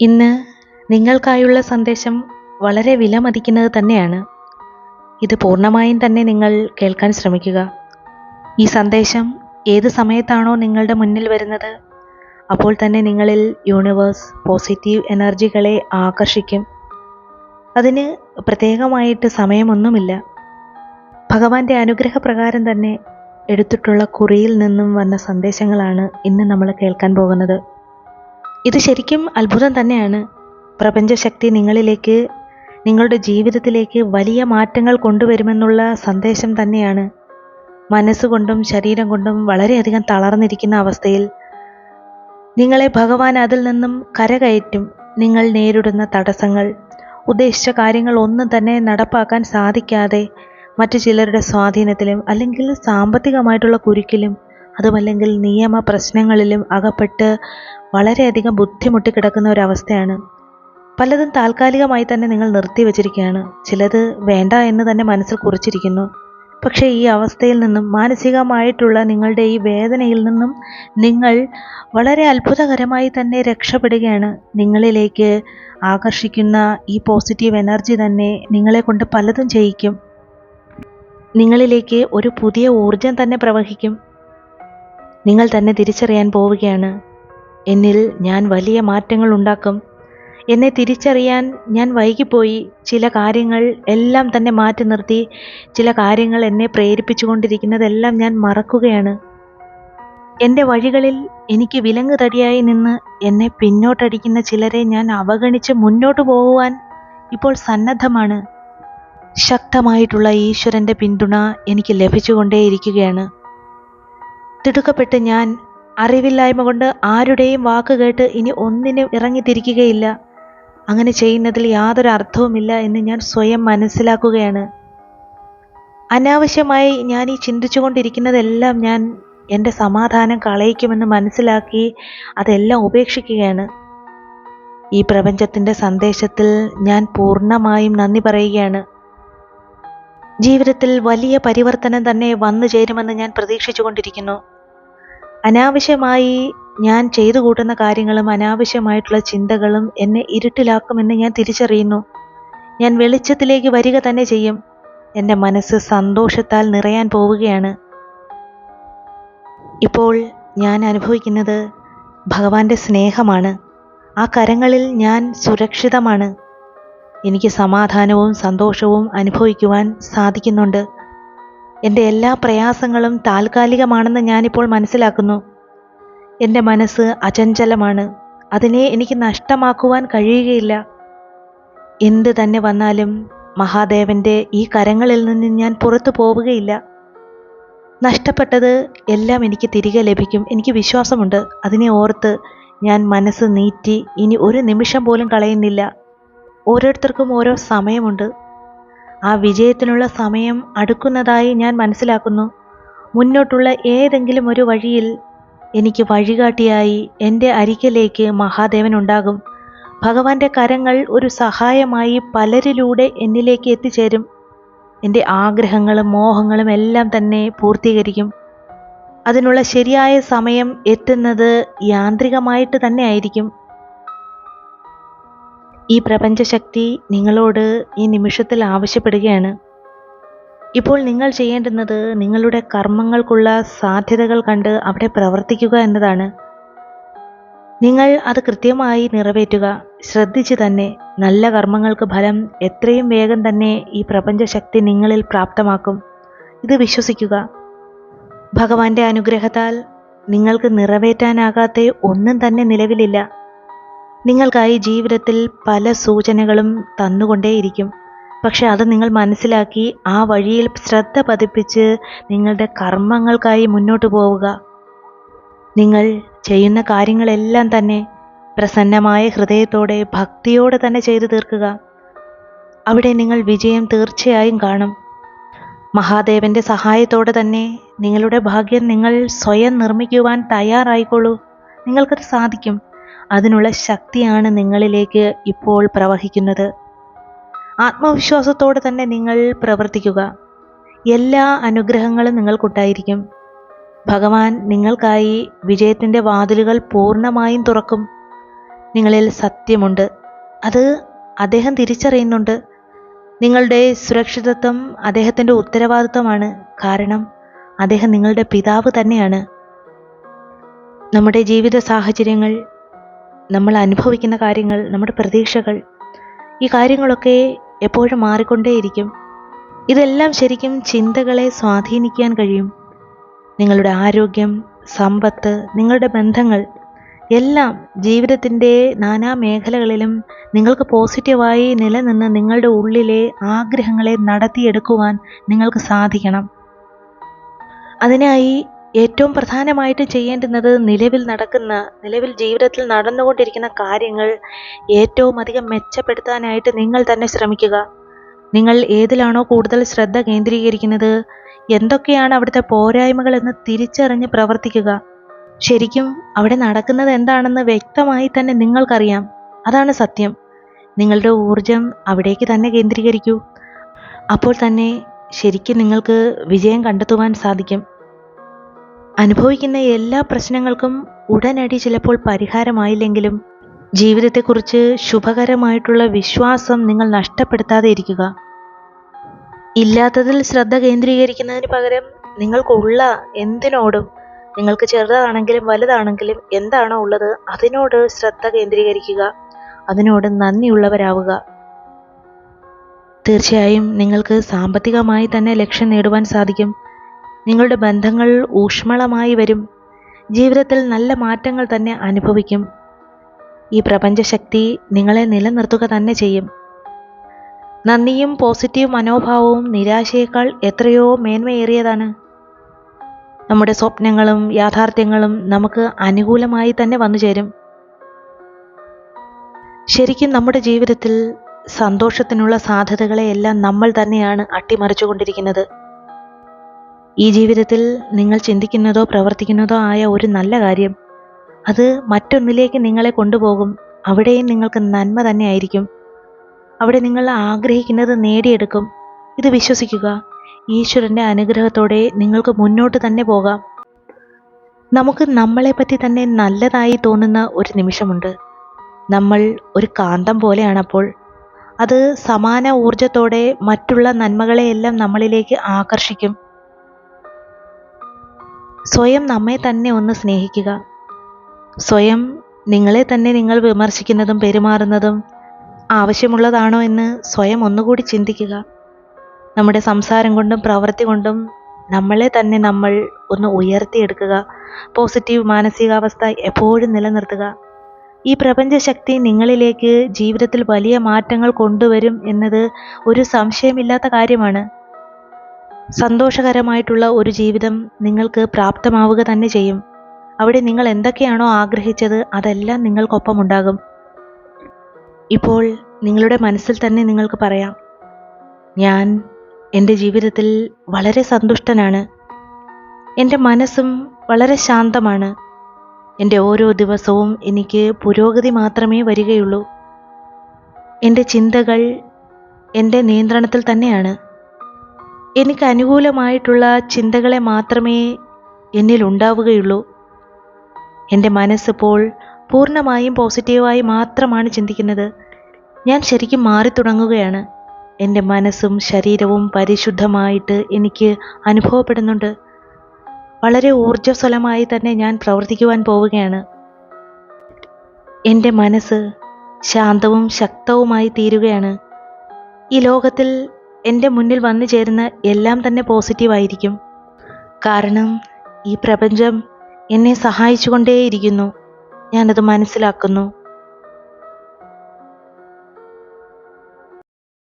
ഇന്ന് നിങ്ങൾക്കായുള്ള സന്ദേശം വളരെ വിലമതിക്കുന്നത് തന്നെയാണ്. ഇത് പൂർണമായും തന്നെ നിങ്ങൾ കേൾക്കാൻ ശ്രമിക്കുക. ഈ സന്ദേശം ഏത് സമയത്താണോ നിങ്ങളുടെ മുന്നിൽ വരുന്നത് അപ്പോൾ തന്നെ നിങ്ങളിൽ യൂണിവേഴ്സ് പോസിറ്റീവ് എനർജികളെ ആകർഷിക്കും. അതിന് പ്രത്യേകമായിട്ട് സമയമൊന്നുമില്ല. ഭഗവാന്റെ അനുഗ്രഹപ്രകാരം തന്നെ എടുത്തിട്ടുള്ള കുറിയിൽ നിന്നും വന്ന സന്ദേശങ്ങളാണ് ഇന്ന് നമ്മൾ കേൾക്കാൻ പോകുന്നത്. ഇത് ശരിക്കും അത്ഭുതം തന്നെയാണ്. പ്രപഞ്ചശക്തി നിങ്ങളിലേക്ക് നിങ്ങളുടെ ജീവിതത്തിലേക്ക് വലിയ മാറ്റങ്ങൾ കൊണ്ടുവരുമെന്നുള്ള സന്ദേശം തന്നെയാണ്. മനസ്സുകൊണ്ടും ശരീരം കൊണ്ടും വളരെയധികം തളർന്നിരിക്കുന്ന അവസ്ഥയിൽ നിങ്ങളെ ഭഗവാൻ അതിൽ നിന്നും കരകയറ്റും. നിങ്ങൾ നേരിടുന്ന തടസ്സങ്ങൾ ഉദ്ദേശിച്ച കാര്യങ്ങൾ ഒന്നും തന്നെ നടപ്പാക്കാൻ സാധിക്കാതെ മറ്റു ചിലരുടെ സ്വാധീനത്തിലും അല്ലെങ്കിൽ സാമ്പത്തികമായിട്ടുള്ള കുരുക്കിലും അതുമല്ലെങ്കിൽ നിയമ പ്രശ്നങ്ങളിലും അകപ്പെട്ട് വളരെയധികം ബുദ്ധിമുട്ടി കിടക്കുന്ന ഒരവസ്ഥയാണ്. പലതും താൽക്കാലികമായി തന്നെ നിങ്ങൾ നിർത്തി വച്ചിരിക്കുകയാണ്. ചിലത് വേണ്ട എന്ന് തന്നെ മനസ്സിൽ കുറിച്ചിരിക്കുന്നു. പക്ഷേ ഈ അവസ്ഥയിൽ നിന്നും മാനസികമായിട്ടുള്ള നിങ്ങളുടെ ഈ വേദനയിൽ നിന്നും നിങ്ങൾ വളരെ അത്ഭുതകരമായി തന്നെ രക്ഷപ്പെടുകയാണ്. നിങ്ങളിലേക്ക് ആകർഷിക്കുന്ന ഈ പോസിറ്റീവ് എനർജി തന്നെ നിങ്ങളെ കൊണ്ട് പലതും ചെയ്യിക്കും. നിങ്ങളിലേക്ക് ഒരു പുതിയ ഊർജം തന്നെ പ്രവഹിക്കും. നിങ്ങൾ തന്നെ തിരിച്ചറിയാൻ പോവുകയാണ്. എന്നിൽ ഞാൻ വലിയ മാറ്റങ്ങൾ ഉണ്ടാക്കും. എന്നെ തിരിച്ചറിയാൻ ഞാൻ വൈകിപ്പോയി ചില കാര്യങ്ങൾ എല്ലാം തന്നെ മാറ്റി നിർത്തി ചില കാര്യങ്ങൾ എന്നെ പ്രേരിപ്പിച്ചുകൊണ്ടിരിക്കുന്നതെല്ലാം ഞാൻ മറക്കുകയാണ്. എന്റെ വഴികളിൽ എനിക്ക് വിലങ്ങ് തടിയായി നിന്ന് എന്നെ പിന്നോട്ടടിക്കുന്ന ചിലരെ ഞാൻ അവഗണിച്ച് മുന്നോട്ട് പോകുവാൻ ഇപ്പോൾ സന്നദ്ധമാണ്. ശക്തമായിട്ടുള്ള ഈശ്വരന്റെ പിന്തുണ എനിക്ക് ലഭിച്ചുകൊണ്ടേയിരിക്കുകയാണ്. തിടുക്കപ്പെട്ട് ഞാൻ അറിവില്ലായ്മ കൊണ്ട് ആരുടെയും വാക്ക് കേട്ട് ഇനി ഒന്നിനും ഇറങ്ങിത്തിരിക്കുകയില്ല. അങ്ങനെ ചെയ്യുന്നതിൽ യാതൊരു അർത്ഥവുമില്ല എന്ന് ഞാൻ സ്വയം മനസ്സിലാക്കുകയാണ്. അനാവശ്യമായി ഞാൻ ഈ ചിന്തിച്ചുകൊണ്ടിരിക്കുന്നതെല്ലാം ഞാൻ എന്റെ സമാധാനം കളയിക്കുമെന്ന് മനസ്സിലാക്കി അതെല്ലാം ഉപേക്ഷിക്കുകയാണ്. ഈ പ്രപഞ്ചത്തിന്റെ സന്ദേശത്തിൽ ഞാൻ പൂർണമായും നന്ദി പറയുകയാണ്. ജീവിതത്തിൽ വലിയ പരിവർത്തനം തന്നെ വന്നു ചേരുമെന്ന് ഞാൻ പ്രതീക്ഷിച്ചു കൊണ്ടിരിക്കുന്നു അനാവശ്യമായി ഞാൻ ചെയ്തു കൂട്ടുന്ന കാര്യങ്ങളും അനാവശ്യമായിട്ടുള്ള ചിന്തകളും എന്നെ ഇരുട്ടിലാക്കുമെന്ന് ഞാൻ തിരിച്ചറിയുന്നു. ഞാൻ വെളിച്ചത്തിലേക്ക് വരിക തന്നെ ചെയ്യും. എന്റെ മനസ്സ് സന്തോഷത്താൽ നിറയാൻ പോവുകയാണ്. ഇപ്പോൾ ഞാൻ അനുഭവിക്കുന്നത് ഭഗവാന്റെ സ്നേഹമാണ്. ആ കരങ്ങളിൽ ഞാൻ സുരക്ഷിതമാണ്. എനിക്ക് സമാധാനവും സന്തോഷവും അനുഭവിക്കുവാൻ സാധിക്കുന്നുണ്ട്. എന്റെ എല്ലാ പ്രയാസങ്ങളും താൽക്കാലികമാണെന്ന് ഞാനിപ്പോൾ മനസ്സിലാക്കുന്നു. എന്റെ മനസ്സ് അചഞ്ചലമാണ്. അതിനെ എനിക്ക് നഷ്ടമാക്കുവാൻ കഴിയുകയില്ല. എന്ത് തന്നെ വന്നാലും മഹാദേവന്റെ ഈ കരങ്ങളിൽ നിന്ന് ഞാൻ പുറത്തു പോവുകയില്ല. നഷ്ടപ്പെട്ടത് എല്ലാം എനിക്ക് തിരികെ ലഭിക്കും. എനിക്ക് വിശ്വാസമുണ്ട്. അതിനെ ഓർത്ത് ഞാൻ മനസ്സ് നീറ്റി ഇനി ഒരു നിമിഷം പോലും കളയുന്നില്ല. ഓരോരുത്തർക്കും ഓരോ സമയമുണ്ട്. ആ വിജയത്തിനുള്ള സമയം അടുക്കുന്നതായി ഞാൻ മനസ്സിലാക്കുന്നു. മുന്നോട്ടുള്ള ഏതെങ്കിലും ഒരു വഴിയിൽ എനിക്ക് വഴികാട്ടിയായി എന്റെ അരികിലേക്ക് മഹാദേവൻ ഉണ്ടാകും. ഭഗവാന്റെ കരങ്ങൾ ഒരു സഹായമായി പലരിലൂടെ എന്നിലേക്ക് എത്തിച്ചേരും. എന്റെ ആഗ്രഹങ്ങളും മോഹങ്ങളും എല്ലാം തന്നെ പൂർത്തീകരിക്കും. അതിനുള്ള ശരിയായ സമയം എത്തുന്നത് യാന്ത്രികമായിട്ട് തന്നെ ആയിരിക്കും. ഈ പ്രപഞ്ചശക്തി നിങ്ങളോട് ഈ നിമിഷത്തിൽ ആവശ്യപ്പെടുകയാണ്. ഇപ്പോൾ നിങ്ങൾ ചെയ്യേണ്ടുന്നത് നിങ്ങളുടെ കർമ്മങ്ങൾക്കുള്ള സാധ്യതകൾ കണ്ട് അവിടെ പ്രവർത്തിക്കുക എന്നതാണ്. നിങ്ങൾ അത് കൃത്യമായി നിറവേറ്റുക ശ്രദ്ധിച്ച് തന്നെ നല്ല കർമ്മങ്ങൾക്ക് ഫലം എത്രയും വേഗം തന്നെ ഈ പ്രപഞ്ചശക്തി നിങ്ങളിൽ പ്രാപ്തമാക്കും. ഇത് വിശ്വസിക്കുക. ഭഗവാന്റെ അനുഗ്രഹത്താൽ നിങ്ങൾക്ക് നിറവേറ്റാനാകാത്ത ഒന്നും തന്നെ നിലവിലില്ല. നിങ്ങൾക്കായി ജീവിതത്തിൽ പല സൂചനകളും തന്നുകൊണ്ടേയിരിക്കും. പക്ഷെ അത് നിങ്ങൾ മനസ്സിലാക്കി ആ വഴിയിൽ ശ്രദ്ധ പതിപ്പിച്ച് നിങ്ങളുടെ കർമ്മങ്ങൾക്കായി മുന്നോട്ട് പോവുക. നിങ്ങൾ ചെയ്യുന്ന കാര്യങ്ങളെല്ലാം തന്നെ പ്രസന്നമായ ഹൃദയത്തോടെ ഭക്തിയോടെ തന്നെ ചെയ്തു തീർക്കുക. അവിടെ നിങ്ങൾ വിജയം തീർച്ചയായും കാണും. മഹാദേവന്റെ സഹായത്തോടെ തന്നെ നിങ്ങളുടെ ഭാഗ്യം നിങ്ങൾ സ്വയം നിർമ്മിക്കുവാൻ തയ്യാറായിക്കോളൂ നിങ്ങൾക്കത് സാധിക്കും. അതിനുള്ള ശക്തിയാണ് നിങ്ങളിലേക്ക് ഇപ്പോൾ പ്രവഹിക്കുന്നത്. ആത്മവിശ്വാസത്തോടെ തന്നെ നിങ്ങൾ പ്രവർത്തിക്കുക. എല്ലാ അനുഗ്രഹങ്ങളും നിങ്ങൾക്കുണ്ടായിരിക്കും. ഭഗവാൻ നിങ്ങൾക്കായി വിജയത്തിന്റെ വാതിലുകൾ പൂർണമായും തുറക്കും. നിങ്ങളിൽ സത്യമുണ്ട്. അത് അദ്ദേഹം തിരിച്ചറിയുന്നുണ്ട്. നിങ്ങളുടെ സുരക്ഷിതത്വം അദ്ദേഹത്തിന്റെ ഉത്തരവാദിത്വമാണ്. കാരണം അദ്ദേഹം നിങ്ങളുടെ പിതാവ് തന്നെയാണ്. നമ്മുടെ ജീവിത സാഹചര്യങ്ങൾ നമ്മൾ അനുഭവിക്കുന്ന കാര്യങ്ങൾ നമ്മുടെ പ്രതീക്ഷകൾ ഈ കാര്യങ്ങളൊക്കെ എപ്പോഴും മാറിക്കൊണ്ടേയിരിക്കും. ഇതെല്ലാം ശരിക്കും ചിന്തകളെ സ്വാധീനിക്കാൻ കഴിയും. നിങ്ങളുടെ ആരോഗ്യം സമ്പത്ത് നിങ്ങളുടെ ബന്ധങ്ങൾ എല്ലാം ജീവിതത്തിന്റെ നാനാ മേഖലകളിലും നിങ്ങൾക്ക് പോസിറ്റീവായി നിലനിന്ന് നിങ്ങളുടെ ഉള്ളിലെ ആഗ്രഹങ്ങളെ നടത്തിയെടുക്കുവാൻ നിങ്ങൾക്ക് സാധിക്കണം. അതിനായി ഏറ്റവും പ്രധാനമായിട്ട് ചെയ്യേണ്ടുന്നത് നിലവിൽ നടക്കുന്ന നിലവിൽ ജീവിതത്തിൽ നടന്നുകൊണ്ടിരിക്കുന്ന കാര്യങ്ങൾ ഏറ്റവും അധികം മെച്ചപ്പെടുത്താനായിട്ട് നിങ്ങൾ തന്നെ ശ്രമിക്കുക. നിങ്ങൾ ഏതിലാണോ കൂടുതൽ ശ്രദ്ധ കേന്ദ്രീകരിക്കുന്നത് എന്തൊക്കെയാണ് അവിടുത്തെ പോരായ്മകൾ എന്ന് തിരിച്ചറിഞ്ഞ് പ്രവർത്തിക്കുക. ശരിക്കും അവിടെ നടക്കുന്നത് എന്താണെന്ന് വ്യക്തമായി തന്നെ നിങ്ങൾക്കറിയാം. അതാണ് സത്യം. നിങ്ങളുടെ ഊർജം അവിടേക്ക് തന്നെ കേന്ദ്രീകരിക്കൂ. അപ്പോൾ തന്നെ ശരിക്കും നിങ്ങൾക്ക് വിജയം കണ്ടെത്തുവാൻ സാധിക്കും. അനുഭവിക്കുന്ന എല്ലാ പ്രശ്നങ്ങൾക്കും ഉടനടി ചിലപ്പോൾ പരിഹാരമായില്ലെങ്കിലും ജീവിതത്തെക്കുറിച്ച് ശുഭകരമായിട്ടുള്ള വിശ്വാസം നിങ്ങൾ നഷ്ടപ്പെടുത്താതെ ഇരിക്കുക. ഇല്ലാത്തതിൽ ശ്രദ്ധ കേന്ദ്രീകരിക്കുന്നതിന് പകരം നിങ്ങൾക്കുള്ള എന്തിനോടും നിങ്ങൾക്ക് ചെറുതാണെങ്കിലും വലുതാണെങ്കിലും എന്താണോ ഉള്ളത് അതിനോട് ശ്രദ്ധ കേന്ദ്രീകരിക്കുക. അതിനോട് നന്ദിയുള്ളവരാവുക. തീർച്ചയായും നിങ്ങൾക്ക് സാമ്പത്തികമായി തന്നെ ലക്ഷ്യം നേടുവാൻ സാധിക്കും. നിങ്ങളുടെ ബന്ധങ്ങൾ ഊഷ്മളമായി വരും. ജീവിതത്തിൽ നല്ല മാറ്റങ്ങൾ തന്നെ അനുഭവിക്കും. ഈ പ്രപഞ്ചശക്തി നിങ്ങളെ നിലനിർത്തുക തന്നെ ചെയ്യും. നന്ദിയും പോസിറ്റീവ് മനോഭാവവും നിരാശയേക്കാൾ എത്രയോ മേന്മയേറിയതാണ്. നമ്മുടെ സ്വപ്നങ്ങളും യാഥാർത്ഥ്യങ്ങളും നമുക്ക് അനുകൂലമായി തന്നെ വന്നു ചേരും. ശരിക്കും നമ്മുടെ ജീവിതത്തിൽ സന്തോഷത്തിനുള്ള സാധ്യതകളെയെല്ലാം നമ്മൾ തന്നെയാണ് അട്ടിമറിച്ചുകൊണ്ടിരിക്കുന്നത്. ഈ ജീവിതത്തിൽ നിങ്ങൾ ചിന്തിക്കുന്നതോ പ്രവർത്തിക്കുന്നതോ ആയ ഒരു നല്ല കാര്യം. അത് മറ്റൊന്നിലേക്ക് നിങ്ങളെ കൊണ്ടുപോകും. അവിടെയും നിങ്ങൾക്ക് നന്മ തന്നെയായിരിക്കും. അവിടെ നിങ്ങൾ ആഗ്രഹിക്കുന്നത് നേടിയെടുക്കും. ഇത് വിശ്വസിക്കുക. ഈശ്വരന്റെ അനുഗ്രഹത്തോടെ നിങ്ങൾക്ക് മുന്നോട്ട് തന്നെ പോകാം. നമുക്ക് നമ്മളെപ്പറ്റി തന്നെ നല്ലതായി തോന്നുന്ന ഒരു നിമിഷമുണ്ട്. നമ്മൾ ഒരു കാന്തം പോലെയാണ് അപ്പോൾ അത് സമാന ഊർജത്തോടെ മറ്റുള്ള നന്മകളെയെല്ലാം നമ്മളിലേക്ക് ആകർഷിക്കും. സ്വയം നമ്മെ തന്നെ ഒന്ന് സ്നേഹിക്കുക. സ്വയം നിങ്ങളെ തന്നെ നിങ്ങൾ വിമർശിക്കുന്നതും പെരുമാറുന്നതും ആവശ്യമുള്ളതാണോ എന്ന് സ്വയം ഒന്നുകൂടി ചിന്തിക്കുക. നമ്മുടെ സംസാരം കൊണ്ടും പ്രവൃത്തി കൊണ്ടും നമ്മളെ തന്നെ നമ്മൾ ഒന്ന് ഉയർത്തിയെടുക്കുക. പോസിറ്റീവ് മാനസികാവസ്ഥ എപ്പോഴും നിലനിർത്തുക. ഈ പ്രപഞ്ചശക്തി നിങ്ങളിലേക്ക് ജീവിതത്തിൽ വലിയ മാറ്റങ്ങൾ കൊണ്ടുവരും എന്നത് ഒരു സംശയമില്ലാത്ത കാര്യമാണ്. സന്തോഷകരമായിട്ടുള്ള ഒരു ജീവിതം നിങ്ങൾക്ക് പ്രാപ്തമാവുക തന്നെ ചെയ്യും. അവിടെ നിങ്ങൾ എന്തൊക്കെയാണോ ആഗ്രഹിച്ചത് അതെല്ലാം നിങ്ങൾക്കൊപ്പം ഉണ്ടാകും. ഇപ്പോൾ നിങ്ങളുടെ മനസ്സിൽ തന്നെ നിങ്ങൾക്ക് പറയാം ഞാൻ എന്റെ ജീവിതത്തിൽ വളരെ സന്തുഷ്ടനാണ്. എന്റെ മനസ്സും വളരെ ശാന്തമാണ്. എന്റെ ഓരോ ദിവസവും എനിക്ക് പുരോഗതി മാത്രമേ വരികയുള്ളൂ. എന്റെ ചിന്തകൾ എന്റെ നിയന്ത്രണത്തിൽ തന്നെയാണ്. എനിക്ക് അനുകൂലമായിട്ടുള്ള ചിന്തകളെ മാത്രമേ എന്നിൽ ഉണ്ടാവുകയുള്ളൂ. എന്റെ മനസ്സിപ്പോൾ പൂർണമായും പോസിറ്റീവായി മാത്രമാണ് ചിന്തിക്കുന്നത്. ഞാൻ ശരിക്കും മാറി തുടങ്ങുകയാണ്. എന്റെ മനസ്സും ശരീരവും പരിശുദ്ധമായിട്ട് എനിക്ക് അനുഭവപ്പെടുന്നുണ്ട്. വളരെ ഊർജസ്വലമായി തന്നെ ഞാൻ പ്രവർത്തിക്കുവാൻ പോവുകയാണ്. എന്റെ മനസ്സ് ശാന്തവും ശക്തവുമായി തീരുകയാണ്. ഈ ലോകത്തിൽ എന്റെ മുന്നിൽ വന്നു ചേരുന്ന എല്ലാം തന്നെ പോസിറ്റീവായിരിക്കും കാരണം ഈ പ്രപഞ്ചം എന്നെ സഹായിച്ചുകൊണ്ടേയിരിക്കുന്നു. ഞാനത് മനസ്സിലാക്കുന്നു.